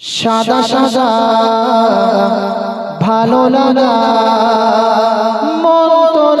সাদা সাদা ভালো লাগা মন তোর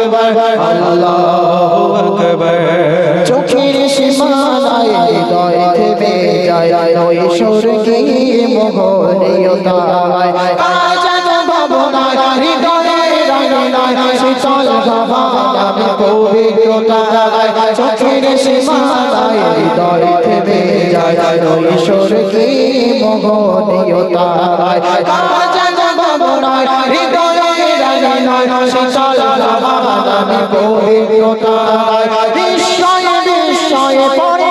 আকবার আল্লাহু আকবার চোখের সীমানায় যায় নৈশোর গিয়ে মোহনীয়তায়। কাজান ভাবনায় হৃদয়ে রাঙিনায় শীতল মোহনীয়তায়। শীতল জবাব আমি কহিব তাই নিশ্চয় নিশ্চয় পর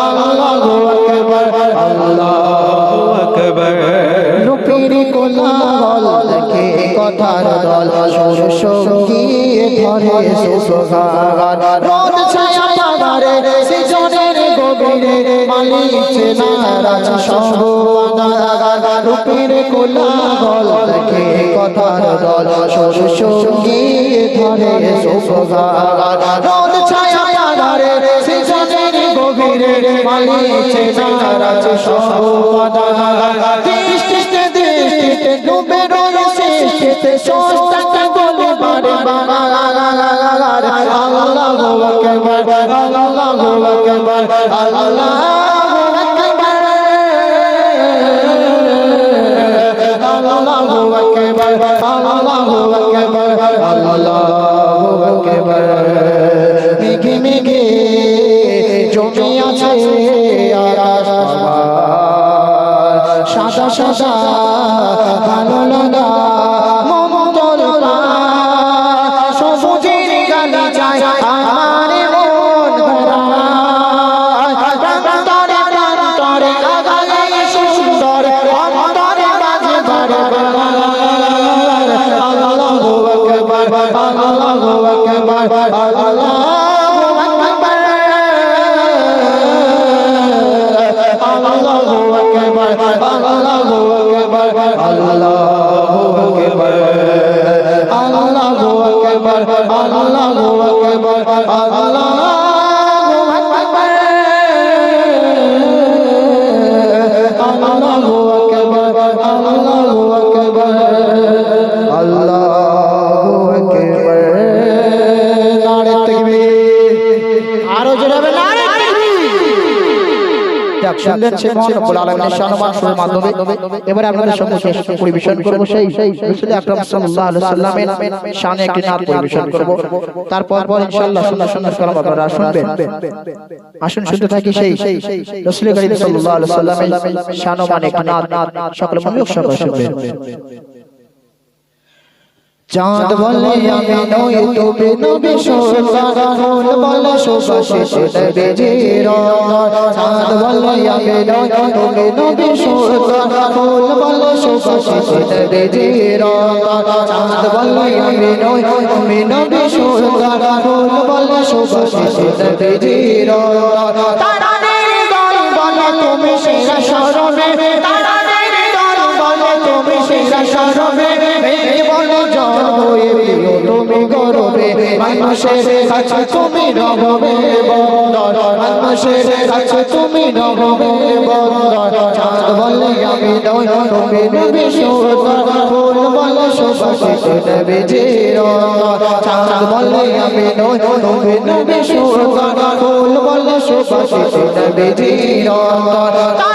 আল্লাহু আকবার আল্লাহু আকবার রূপের কোলাহল দেখে কথার দল সঙ্গীয়ে ধরে সুসগার রোদ ছায়া পাগারে সিজনের গভীরে মালিক চেনারাজ দেখে কথার দল সঙ্গীয়ে ধরে সুসগার মালিক চেনারাজ সর্বদাগার দৃষ্টিতে দৃষ্টিতে ডুবে রয়েছে শীতে সস্তাকে বলে বারে বাগাগাগাগাগার আল্লাহু আকবার আল্লাহু আকবার আল্লাহু আকবার। আল্লাহু আকবার আল্লাহু আকবার আল্লাহু আকবার। মেঘে সাদা ভালো লাগা মমতর সবুজের গালি যায় আমার মন প্রান্তরে প্রান্তরে আগালে সুন্দর, অন্তরে বাজে বারে আল্লাহু আকবার আল্লাহু আকবার আল্লাহু আল্লাহু আকবার আল্লাহু আকবার। আল্লাহু আকবার আল্লাহু আকবার আল্লাহু আকবার। আল্লাহু আকবার আল্লাহু শুনলেন সেই মহান রব্বুল আলামিনের সম্মান সুরের মাধ্যমে এবারে আপনাদের সম্মুখে পরিবেশন করব। সেই রাসূল আকরাম সাল্লাল্লাহু আলাইহি সাল্লামের শানে একটি নাত পরিবেশন করব। তারপর পর ইনশাআল্লাহ সুন্নাহ সুন্নাহ কালাম আপনারা শুনবেন। আসুন শুনতে থাকি সেই রাসূল করিম সাল্লাল্লাহু আলাইহি সাল্লামের শানমান একটি নাত সকলে মনোযোগ সহকারে শুনবেন। চাঁদ বলে আমি নই তুমি নবী সুলতান। ফুল বলে সুবাসিত নবী জিরন চাঁদ বলে আমি নই তুমি নবী সুলতান। ফুল বলে সুবাসিত নবী জিরন চাঁদ বলে আমি নই তুমি নবী ফুল বলে জিরন তারাদের দল বলে তুমি সেরা বলে তুমি সেরা জল হয়ে প্রিয় তুমি গরবে মানুষের কাছে তুমি রবে বন্দর মানুষের কাছে তুমি রবে বন্দর চাঁদ বলে আমি নই তুমি নবী সুন্দর ফুল বলে সুবাসিত নবী জিরন চাঁদ বলে আমি নই তুমি নবী সুন্দর ফুল বলে সুবাসিত নবী জিরন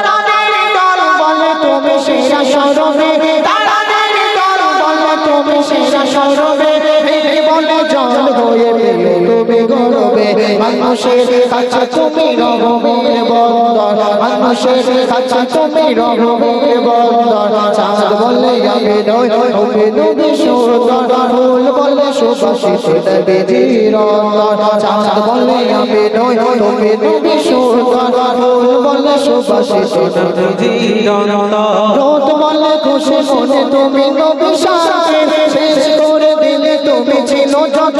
মানুষের কাছে তুমি রহমের বন্দর মানুষের কাছে তুমি রহমের বন্দর চাঁদ বলে নই তুমি নবী সুন্দর ফুল বলে জিরন চাঁদ বলে নবী সুন্দর ফুল বলে নবী রোদ বলে খুশি মনে তুমি নবী শেষ করে দিলে তুমি ছিল যত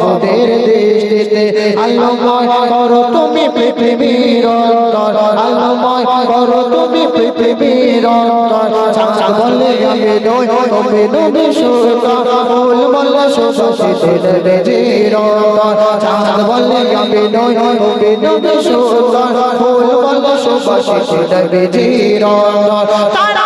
মাবুদের দৃষ্টিতে। আল্লাহময় করো তুমি পৃথিবীর অন্তর। আল্লাহময় করো তুমি পৃথিবীর অন্তর। বলে আমি নই, তুমি নবী সুলতান। ফুল বলে জিরন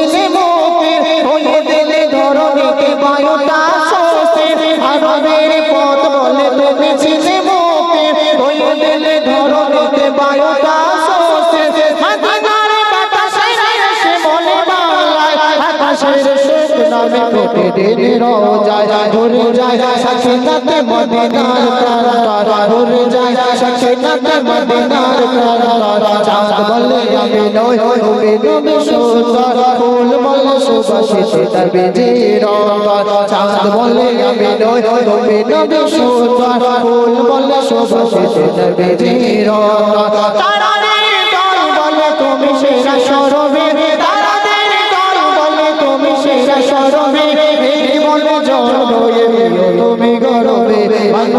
নামে প্রতিদিন রোজায় ভরে যায় সাকিনাতে মদিনার প্রান্তর ভরে যায় সাকিনাতে মদিনার প্রান্তর চাঁদ বলে আমি নই তুমি নবী সুন্দর। ফুল বলে সুবাসিত তবে জিরন চাঁদ বলে আমি নই তুমি নবী সুন্দর। ফুল বলে সুবাসিত তবে জিরন তারাদের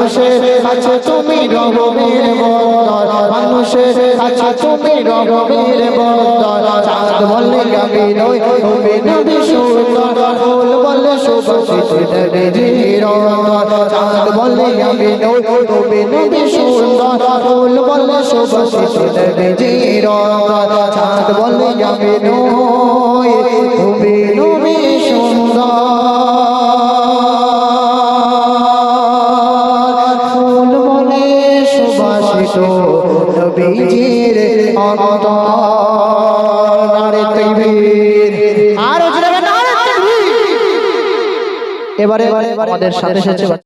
মানুষের কাছে তুমি রহমের বন্দর মানুষের কাছে তুমি রহমের বন্দর চাঁদ বলে আমি নই, তুমি নবী সুন্দর, ফুল বলে সুবাসিত চাঁদ বলে আমি নই, তুমি নবী সুন্দর, ফুল বলে সুবাসিত চাঁদ বলে আমি নই, তুমি নবী সুন্দর। এবারে আমাদের সাথে সাথে